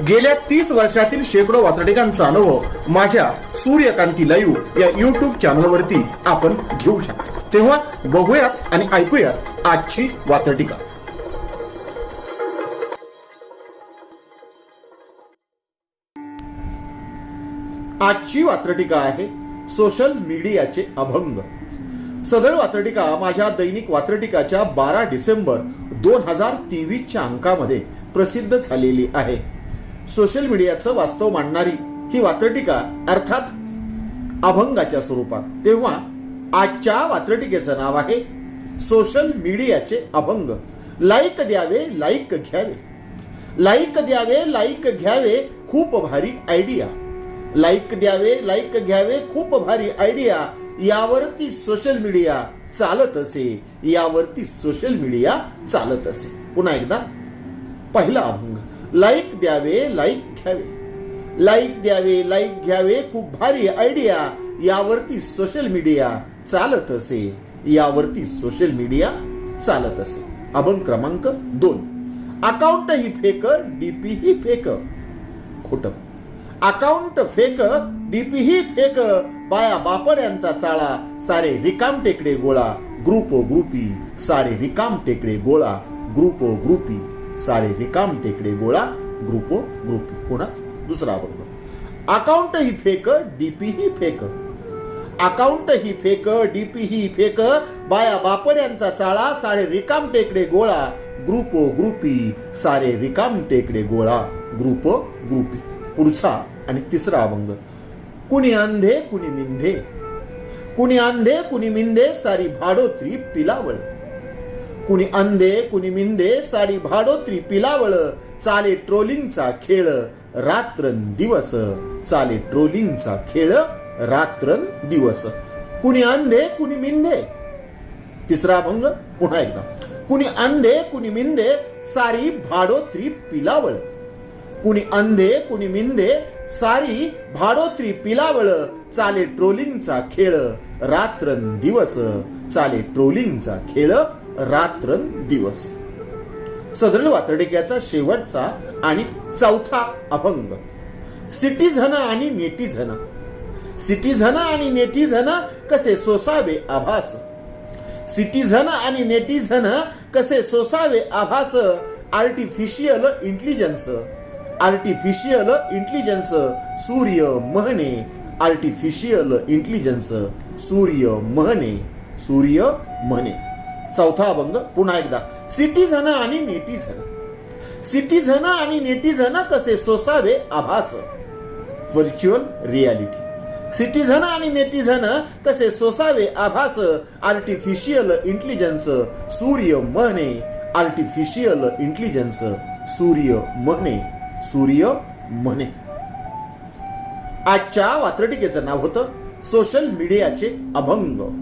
गेल्या तीस वर्षातील शेकडो वातडिकांचा अनुभव माझ्या सूर्यकांती लाईव्ह या युट्यूब चॅनलवरती आपण घेऊ शकतो. तेव्हा बघूयात आणि ऐकूयात आजची वातडिका आजची वात्रटिका आहे सोशल मीडियाचे अभंग. सदळ वात्रटिका माझ्या दैनिक वात्रटिकाच्या बारा डिसेंबर दोन हजार तेवीसच्या अंकामध्ये प्रसिद्ध झालेली आहे. सोशल मीडियाचं वास्तव मांडणारी ही वात्रटिका अर्थात अभंगाच्या स्वरूपात. तेव्हा आजच्या वात्रटिकेचं नाव आहे सोशल मीडियाचे अभंग. लाईक द्यावे लाईक घ्यावे. लाईक द्यावे लाईक घ्यावे खूप भारी आयडिया लाईक द्यावे लाईक घ्यावे खूप भारी आयडिया यावरती सोशल मीडिया चालत असे. यावरती सोशल मीडिया चालत असे. पुन्हा एकदा पहिला अभंग. लाईक द्यावे लाईक घ्यावे. लाईक द्यावे लाईक घ्यावे खूप भारी आयडिया यावरती सोशल मीडिया चालत असे. यावरती सोशल मीडिया चालत असे. अभंग क्रमांक दोन. अकाउंट ही फेक डीपी ही फेक खोट. अकाउंट फेक डीपी ही फेक बाया बापर यांचा चाळा सारे रिकाम टेकडे गोळा. ग्रुप ग्रुपी सारे रिकाम टेकडे गोळा. ग्रुप ग्रुपी सारे रिकाम टेकडे गोळा ग्रुपो ग्रुप ग्रुपी पुन्हा दुसरा अभंग अकाउंट ही फेक डीपी ही फेक. अकाउंट ही फेक डीपी ही फेक. बाया बापर यांचा चाळा सारे रिकाम टेकडे गोळा. ग्रुपो ग्रुपी सारे रिकाम टेकडे गोळा. ग्रुप ग्रुपी पुढचा आणि तिसरा अभंग. कुणी अंधे कुणी मिंधे. कुणी अंधे कुणी मिंधे सारी भाडोत्री पिलावळ. कुणी अंधे कुणी मिंदे साडी भाडोत्री पिलावळ चाले ट्रोलिंगचा खेळ रात्रन दिवस. चाले ट्रोलिंगचा खेळ रात्रन दिवस. कुणी अंधे कुणी मिंदे? तिसरा अभंग पुन्हा एकदा. कुणी अंधे कुणी मिंदे सारी भाडोत्री पिलावळ कुणी अंधे कुणी मिंदे सारी भाडोत्री पिलावळ चाले ट्रोलिंगचा खेळ रात्रन दिवस. चाले ट्रोलिंगचा खेळ रात्र दिवस. सदर वातडेक्याचा शेवटचा आणि चौथा अभंग. सिटीझन आणि नेटीझन. सिटीझन आणि नेटीझन कसे सोसावे आभास? सिटीझन आणि नेटीझन कसे सोसावे आभास? आर्टिफिशियल इंटेलिजन्स आर्टिफिशियल इंटेलिजन्स सूर्य महने. आर्टिफिशियल इंटेलिजन्स सूर्य महने. सूर्य महने. चौथा अभंग पुन्हा एकदा. सिटीझन आणि नेटीझन सिटीझन आणि नेटीझन कसे सोसावे? आभास. व्हर्च्युअल रियालिटी सिटीझन आणि नेटीझन कसे सोसावे? आभास. आर्टिफिशियल इंटेलिजन्स सूर्य महने आर्टिफिशियल इंटेलिजन्स सूर्य महने सूर्य म्हणे आजच्या वात्रटिकेचं नाव होतं सोशल मीडियाचे अभंग.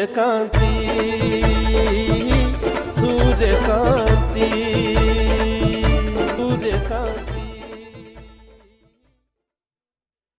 de canti, sud.